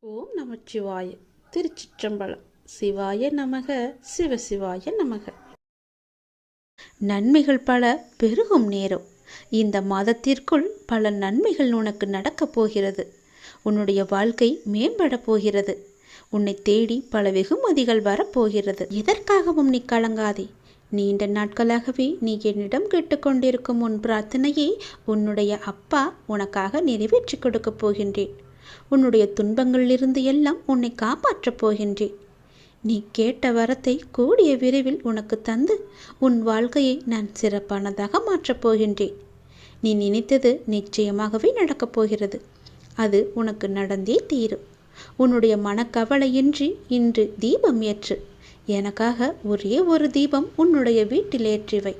ஓம் நமச்சிவாய. திருச்சிற்றம்பலம். சிவாய நமக. சிவசிவாய நமக. நன்மைகள் பல பெருகும் நேரம். இந்த மாதத்திற்குள் பல நன்மைகள் உனக்கு நடக்கப் போகிறது. உன்னுடைய வாழ்க்கை மேம்படப் போகிறது. உன்னை தேடி பல வெகுமதிகள் வரப்போகிறது எதற்காகவும் நீ கலங்காதே. நீண்ட நாட்களாகவே நீ என்னிடம் கேட்டுக்கொண்டிருக்கும் உன் பிரார்த்தனையை உன்னுடைய அப்பா உனக்காக நிறைவேற்றி கொடுக்கப் போகின்றேன். உன்னுடைய துன்பங்களிலிருந்து எல்லாம் உன்னை காப்பாற்றப் போகின்றேன் நீ கேட்ட வரத்தை கூடிய விரைவில் உனக்கு தந்து உன் வாழ்க்கையை நான் சிறப்பானதாக மாற்றப் போகின்றேன் நீ நினைத்தது நிச்சயமாகவே நடக்கப் போகிறது. அது உனக்கு நடந்தே தீரும். உன்னுடைய மனக்கவலையின்றி இன்று தீபம் ஏற்று. எனக்காக ஒரே ஒரு தீபம் உன்னுடைய வீட்டில் ஏற்றிவை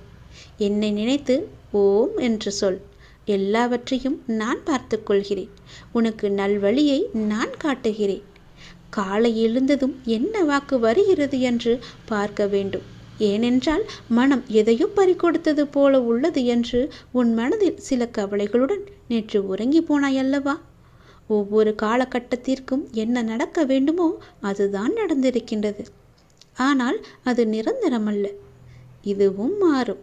என்னை நினைத்து ஓம் என்று சொல். எல்லாவற்றையும் நான் பார்த்துக்கொள்கிறேன். உனக்கு நல்வழியை நான் காட்டுகிறேன். காலை எழுந்ததும் என்ன வாக்கு வருகிறது என்று பார்க்க வேண்டும். ஏனென்றால் மனம் எதையும் பறிக்கொடுத்தது போல உள்ளது என்று உன் மனதில் சில கவலைகளுடன் நேற்று உறங்கி போனாய் அல்லவா? ஒவ்வொரு காலகட்டத்திற்கும் என்ன நடக்க வேண்டுமோ அதுதான் நடந்திருக்கின்றது. ஆனால் அது நிரந்தரமல்ல. இதுவும் மாறும்.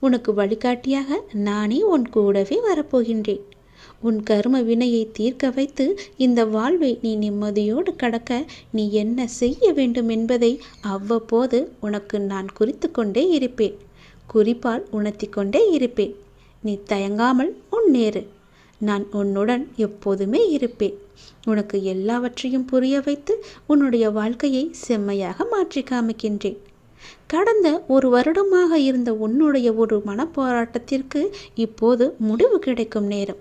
உனக்கு வழிகாட்டியாக நானே உன் கூடவே வரப்போகின்றேன். உன் கரும வினையை தீர்க்க வைத்து இந்த வாழ்வை நீ நிம்மதியோடு கடக்க நீ என்ன செய்ய வேண்டும் என்பதை அவ்வப்போது உனக்கு நான் குறித்து கொண்டே இருப்பேன். குறிப்பால் உணர்த்தி கொண்டே இருப்பேன். நீ தயங்காமல் முன்னேறு நான் உன்னுடன் எப்போதுமே இருப்பேன். உனக்கு எல்லாவற்றையும் புரிய வைத்து உன்னுடைய வாழ்க்கையை செம்மையாக மாற்றி காமிக்கின்றேன். கடந்த ஒரு வருடமாக இருந்த உன்னுடைய ஒரு மனப்போராட்டத்திற்கு இப்போது முடிவு கிடைக்கும் நேரம்.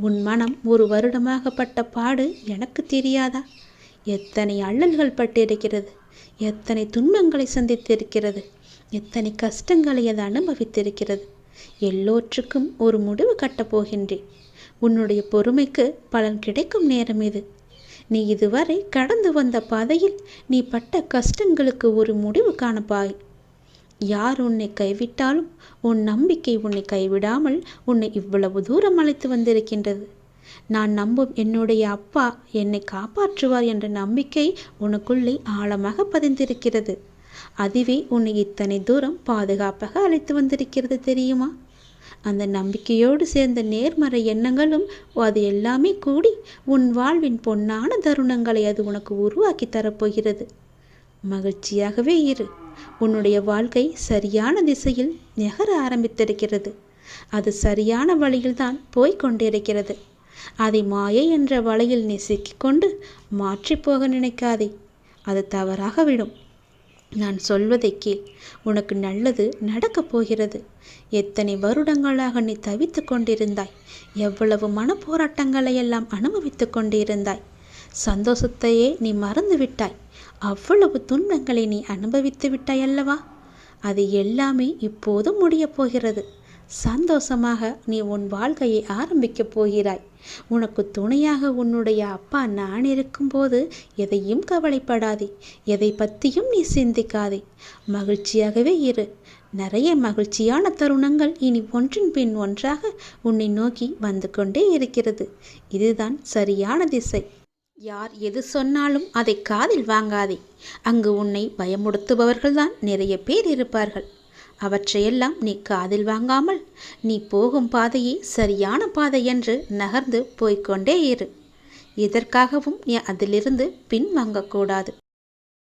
உன் மனம் ஒரு வருடமாக பட்ட பாடு எனக்கு தெரியாதா? எத்தனை அல்லல்கள் பட்டிருக்கிறது? எத்தனை துன்பங்களை சந்தித்திருக்கிறது? எத்தனை கஷ்டங்களை அது அனுபவித்திருக்கிறது? எல்லோற்றுக்கும் ஒரு முடிவு கட்டப் போகின்றேன். உன்னுடைய பொறுமைக்கு பலன் கிடைக்கும் நேரம் இது. நீ இதுவரை கடந்து வந்த பாதையில் நீ பட்ட கஷ்டங்களுக்கு ஒரு முடிவு காணப்பாய். யார் உன்னை கைவிட்டாலும் உன் நம்பிக்கை உன்னை கைவிடாமல் உன்னை இவ்வளவு தூரம் அழைத்து வந்திருக்கின்றது. நான் நம்பும் என்னுடைய அப்பா என்னை காப்பாற்றுவார் என்ற நம்பிக்கை உனக்குள்ளே ஆழமாக பதிந்திருக்கிறது. அதுவே உன்னை இத்தனை தூரம் பாதுகாப்பாக அழைத்து வந்திருக்கிறது தெரியுமா? அந்த நம்பிக்கையோடு சேர்ந்த நேர்மறை எண்ணங்களும் அது எல்லாமே கூடி உன் வாழ்வின் பொன்னான தருணங்களை அது உனக்கு உருவாக்கி தரப்போகிறது. மகிழ்ச்சியாகவே இரு. உன்னுடைய வாழ்க்கை சரியான திசையில் நெகர ஆரம்பித்திருக்கிறது. அது சரியான வழியில்தான் போய்கொண்டிருக்கிறது அதை மாயை என்ற வலையில் நீ சிக்கிக்கொண்டு மாற்றிப்போக நினைக்காதே. அது தவறாக விடும். நான் சொல்வதை கேள். உனக்கு நல்லது நடக்கப் போகிறது. எத்தனை வருடங்களாக நீ தவித்து கொண்டிருந்தாய். எவ்வளவு மனப்போராட்டங்களை எல்லாம் அனுபவித்து கொண்டிருந்தாய். சந்தோஷத்தையே நீ மறந்து விட்டாய். அவ்வளவு துன்பங்களை நீ அனுபவித்து விட்டாய் அல்லவா? அது எல்லாமே இப்போது முடியப் போகிறது. சந்தோஷமாக நீ உன் வாழ்க்கையை ஆரம்பிக்கப் போகிறாய். உனக்கு துணையாக உன்னுடைய அப்பா நான் இருக்கும்போது எதையும் கவலைப்படாதே. எதை பற்றியும் நீ சிந்திக்காதே. மகிழ்ச்சியாகவே இரு. நிறைய மகிழ்ச்சியான தருணங்கள் இனி ஒன்றின் பின் ஒன்றாக உன்னை நோக்கி வந்து கொண்டே இருக்கிறது. இதுதான் சரியான திசை. யார் எது சொன்னாலும் அதை காதில் வாங்காதே. அங்கு உன்னை பயமுடுத்துபவர்கள்தான் நிறைய பேர் இருப்பார்கள். அவற்றையெல்லாம் நீ காதில் வாங்காமல் நீ போகும் பாதையே சரியான பாதை என்று நகர்ந்து போய்கொண்டே இரு. எதற்காகவும் நீ அதிலிருந்து பின் வாங்கக்கூடாது